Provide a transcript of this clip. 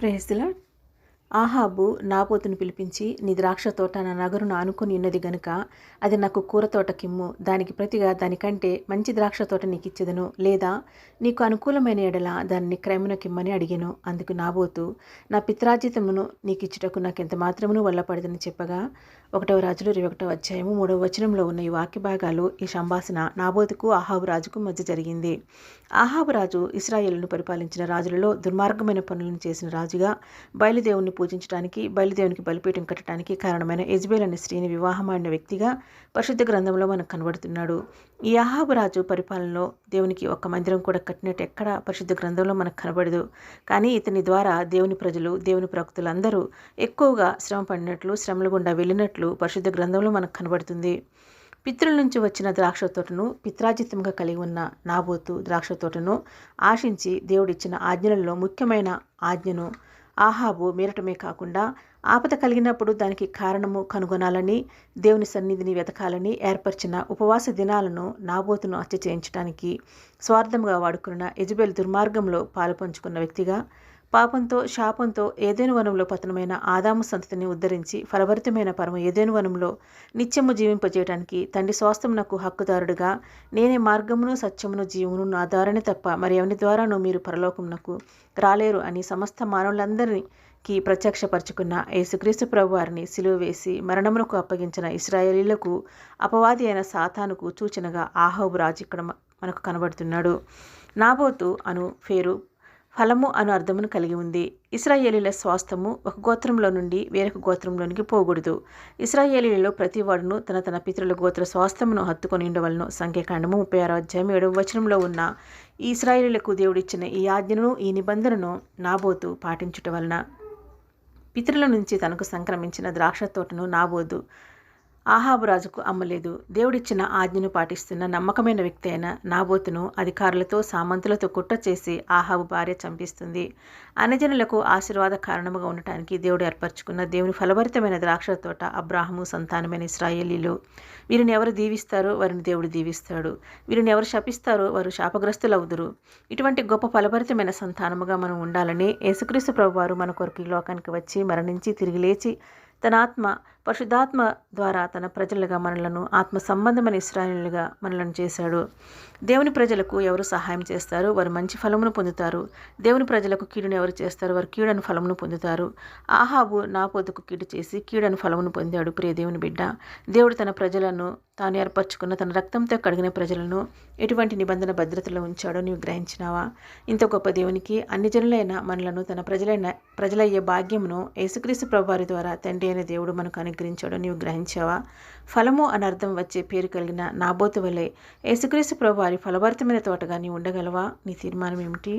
ప్రేయస్లా ఆహాబు నాబోతును పిలిపించి నీ ద్రాక్ష తోట నా నగరును ఆనుకుని ఉన్నది గనుక అది నాకు కూర తోట కిమ్ము దానికి ప్రతిగా దానికంటే మంచి ద్రాక్ష తోట నీకు ఇచ్చేదను లేదా నీకు అనుకూలమైన ఎడల దానిని క్రయమునకిమ్మని అడిగాను. అందుకు నాబోతు నా పిత్రాజితమును నీకు ఇచ్చుటకు నాకు ఎంత మాత్రమును వల్లపడదని చెప్పగా ఒకటవ రాజులు ఇరవై ఒకటవ అధ్యాయము మూడవ వచనంలో ఉన్న ఈ వాక్య భాగాలు ఈ సంభాషణ నాబోతుకు ఆహాబు రాజుకు మధ్య జరిగింది. ఆహాబు రాజు ఇస్రాయేల్ను పరిపాలించిన రాజులలో దుర్మార్గమైన పనులను చేసిన రాజుగా బయలుదేవుని పూజించడానికి బయలుదేవునికి బలిపీఠం కట్టడానికి కారణమైన యజ్బేల్ అనే స్త్రీని వివాహమైన వ్యక్తిగా పరిశుద్ధ గ్రంథంలో మనకు కనబడుతున్నాడు. ఈ అహాబు రాజు పరిపాలనలో దేవునికి ఒక మందిరం కూడా కట్టినట్టు ఎక్కడ పరిశుద్ధ గ్రంథంలో మనకు కనబడదు. కానీ ఇతని ద్వారా దేవుని ప్రజలు దేవుని ప్రవక్తులందరూ ఎక్కువగా శ్రమ పడినట్లు శ్రమల గుండా వెళ్ళినట్లు పరిశుద్ధ గ్రంథంలో మనకు కనబడుతుంది. పితృల నుంచి వచ్చిన ద్రాక్ష తోటను పిత్రాజితంగా కలిగి ఉన్న నాబోతు ద్రాక్ష తోటను ఆశించి దేవుడిచ్చిన ఆజ్ఞలలో ముఖ్యమైన ఆజ్ఞను ఆహాబు మీరటమే కాకుండా ఆపద కలిగినప్పుడు దానికి కారణము కనుగొనాలని దేవుని సన్నిధిని వెతకాలని ఏర్పరిచిన ఉపవాస దినాలను నాబోతును హత్య చేయించడానికి స్వార్థంగా వాడుకున్న ఎజబెల్ దుర్మార్గంలో పాలుపంచుకున్న వ్యక్తిగా పాపంతో శాపంతో ఏదేను వనంలో పతనమైన ఆదాము సంతతిని ఉద్ధరించి ఫలభరితమైన పరమ ఏదేను వనంలో నిత్యము జీవింపజేయడానికి తండ్రి స్వాస్థమునకు హక్కుదారుడుగా నేనే మార్గమును సత్యమును జీవమును నా ద్వారానే తప్ప మరి ఎవరి ద్వారాను మీరు పరలోకమునకు రాలేరు అని సమస్త మానవులందరికీ ప్రత్యక్షపరచుకున్న యేసుక్రీస్తు ప్రభు వారిని సిలువ వేసి మరణమునకు అప్పగించిన ఇస్రాయేలీలకు అపవాది అయిన సాతానుకు సూచనగా ఆహోబు రాజు ఇక్కడ మనకు కనబడుతున్నాడు. నాబోతు అను పేరు ఫలము అను అర్థమును కలిగి ఉంది. ఇస్రాయేలీల స్వాస్థము ఒక గోత్రంలో నుండి వేరొక గోత్రంలోనికి పోకూడదు. ఇస్రాయేలీలలో ప్రతి వాడును తన తన పితరుల గోత్ర స్వాస్థమును హత్తుకొని ఉండవలను సంఖ్యాకాండము ముప్పై ఆరో అధ్యాయం ఏడవ వచనంలో ఉన్న ఈ ఇస్రాయేలీలకు దేవుడిచ్చిన ఈ ఆజ్ఞను ఈ నిబంధనను నాబోతు పాటించుట వలన. పితరుల నుంచి తనకు సంక్రమించిన ద్రాక్ష తోటను నాబోదు ఆహాబు రాజుకు అమ్మలేదు. దేవుడిచ్చిన ఆజ్ఞను పాటిస్తున్న నమ్మకమైన వ్యక్తి అయిన నాబోతును అధికారులతో సామంతులతో కుట్ర చేసి ఆహాబు భార్య చంపిస్తుంది. అన్నజనులకు ఆశీర్వాద కారణముగా ఉండటానికి దేవుడు ఏర్పరచుకున్న దేవుని ఫలభరితమైన ద్రాక్ష తోట అబ్రాహము సంతానమైన ఇస్రాయేలీలు. వీరిని ఎవరు దీవిస్తారో వారిని దేవుడు దీవిస్తాడు. వీరిని ఎవరు శపిస్తారో వారు శాపగ్రస్తులవుదురు. ఇటువంటి గొప్ప ఫలభరితమైన సంతానముగా మనం ఉండాలని యేసుక్రీస్తు ప్రభువారు మన కొరకు లోకానికి వచ్చి మరణించి తిరిగి లేచి తన ఆత్మ పరిశుద్ధాత్మ ద్వారా తన ప్రజలుగా మనలను ఆత్మ సంబంధమైన ఇస్రాయలుగా మనలను చేశాడు. దేవుని ప్రజలకు ఎవరు సహాయం చేస్తారు? వారు మంచి ఫలమును పొందుతారు. దేవుని ప్రజలకు కీడును ఎవరు చేస్తారు? వారు కీడను ఫలమును పొందుతారు. ఆహాబు నా పొద్దుకు కీడు చేసి కీడను ఫలమును పొందాడు. ప్రియ దేవుని బిడ్డ దేవుడు తన ప్రజలను తాను ఏర్పరచుకున్న తన రక్తంతో కడిగిన ప్రజలను ఎటువంటి నిబంధన భద్రతలో ఉంచాడో నీవు గ్రహించినావా? ఇంత గొప్ప దేవునికి అన్ని జనులైన మనలను తన ప్రజలైన ప్రజలయ్యే భాగ్యమును యేసుక్రీస్తు ప్రభువారి ద్వారా తండ్రి అయిన దేవుడు మనకు అనుగ్రహించాడో నీవు గ్రహించావా? ఫలము అని అర్థం వచ్చే పేరు కలిగిన నాబోతు వలె యేసుక్రీస్తు ప్రభువారి ఫలభరితమైన తోటగా నీ ఉండగలవా? నీ తీర్మానం ఏమిటి?